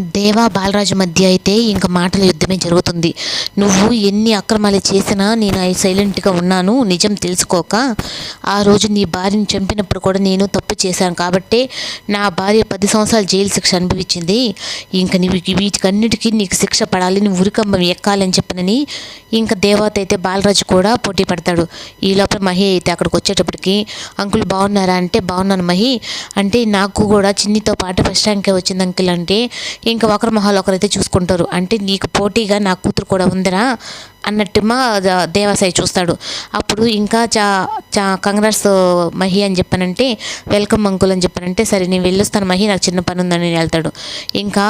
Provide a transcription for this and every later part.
దేవా బాలరాజు మధ్య అయితే ఇంకా మాటల యుద్ధమే జరుగుతుంది. నువ్వు ఎన్ని అక్రమాలు చేసినా నేను సైలెంట్గా ఉన్నాను నిజం తెలుసుకోక. ఆ రోజు నీ భార్యని చంపినప్పుడు కూడా నేను తప్పు చేశాను కాబట్టే నా భార్య పది సంవత్సరాలు జైలు శిక్ష అనుభవించింది. ఇంకా నువ్వు వీటికన్నిటికీ నీకు శిక్ష పడాలి నువ్వు ఉరికంబం ఎక్కాలని చెప్పనని ఇంకా దేవత అయితే బాలరాజు కూడా పోటీ పడతాడు. ఈ లోపల మహి అయితే అక్కడికి వచ్చేటప్పటికి అంకుల్ బాగున్నారా అంటే బాగున్నాను మహి. అంటే నాకు కూడా చిన్నితో పాటు ఫస్ట్ ర్యాంకే వచ్చింది అంకుల్ అంటే ఇంకా ఒకరి మొహాలు ఒకరైతే చూసుకుంటారు. అంటే నీకు పోటీగా నా కూతురు కూడా ఉందిరా అన్నట్టు మా దేవాసాయి చూస్తాడు. అప్పుడు ఇంకా చా చా కంగ్రాట్స్ మహి అని చెప్పానంటే వెల్కమ్ అంకుల్ అని చెప్పానంటే సరే నేను వెళ్ళొస్తాను మహి నాకు చిన్న పని ఉందని వెళ్తాడు. ఇంకా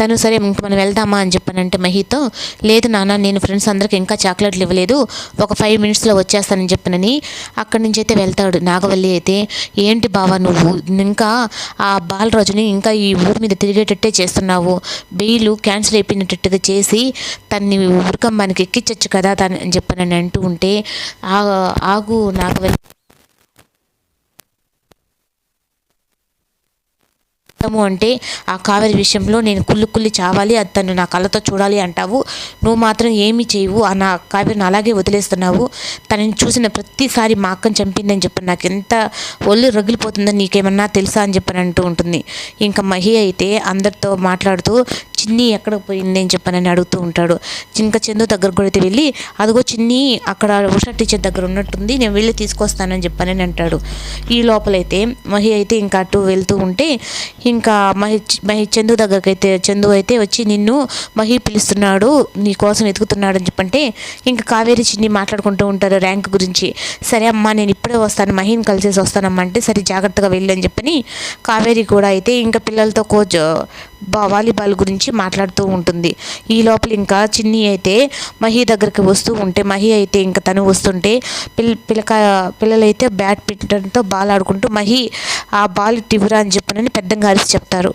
తను సరే ఇంక మనం వెళ్దామా అని చెప్పానంటే మహితో లేదు నాన్న నేను ఫ్రెండ్స్ అందరికి ఇంకా చాక్లెట్లు ఇవ్వలేదు ఒక ఫైవ్ మినిట్స్లో వచ్చేస్తానని చెప్పినని అక్కడి నుంచి అయితే వెళ్తాడు. నాగవల్లి అయితే ఏంటి బావా నువ్వు? ఇంకా ఆ బాలరాజుని ఇంకా ఈ ఊరి మీద తిరిగేటట్టే చేస్తున్నావు. బెయిల్ క్యాన్సిల్ అయిపోయినట్టుగా చేసి తన్ని ఉరికంబానికి ఎక్కించచ్చు కదా తను అని చెప్పనని అంటూ ఉంటే "ఆ- ఆగు నాగవల్లి. ఇష్టము అంటే ఆ కావేరి విషయంలో నేను కుళ్ళు కుళ్ళి చావాలి అది తను నా కళ్ళతో చూడాలి అంటావు. నువ్వు మాత్రం ఏమీ చేయవు ఆ నా కావేరిని అలాగే వదిలేస్తున్నావు. తనని చూసిన ప్రతిసారి మా అక్కని చంపిందని చెప్పి. నాకు ఎంత ఒళ్ళు రగిలిపోతుందని నీకేమన్నా తెలుసా అని చెప్పని అంటూ ఉంటుంది. ఇంకా మహి అయితే అందరితో మాట్లాడుతూ చిన్ని ఎక్కడ పోయింది అని చెప్పనని అడుగుతూ ఉంటాడు. ఇంకా చందు దగ్గర కూడా అయితే వెళ్ళి అదిగో చిన్ని అక్కడ ఉషా టీచర్ దగ్గర ఉన్నట్టుంది నేను వెళ్ళి తీసుకొస్తానని చెప్పనని అంటాడు. ఈ లోపలైతే మహి అయితే ఇంకా అటు వెళ్తూ ఉంటే ఇంకా మహి మహి చందు దగ్గరికి అయితే చందు అయితే వచ్చి నిన్ను మహి పిలుస్తున్నాడు నీ కోసం వెతుకుతున్నాడు అని చెప్పంటే ఇంకా కావేరి చిన్ని మాట్లాడుకుంటూ ఉంటారు ర్యాంక్ గురించి. సరే అమ్మా నేను ఇప్పుడే వస్తాను మహిని కలిసేసి వస్తానమ్మా అంటే సరే జాగ్రత్తగా వెళ్ళు అని చెప్పని కావేరి కూడా అయితే ఇంకా పిల్లలతో కోచ్ వాలీబాల్ గురించి మాట్లాడుతూ ఉంటుంది. ఈ లోపల ఇంకా చిన్ని అయితే మహి దగ్గరికి వస్తూ ఉంటే మహి అయితే ఇంకా తను వస్తుంటే పిల్ పిల్లక పిల్లలైతే బ్యాట్ పెట్టడంతో బాల్ ఆడుకుంటూ మహి ఆ బాల్ టివురా అని చెప్పనని పెద్దంగా అరిసి చెప్తారు.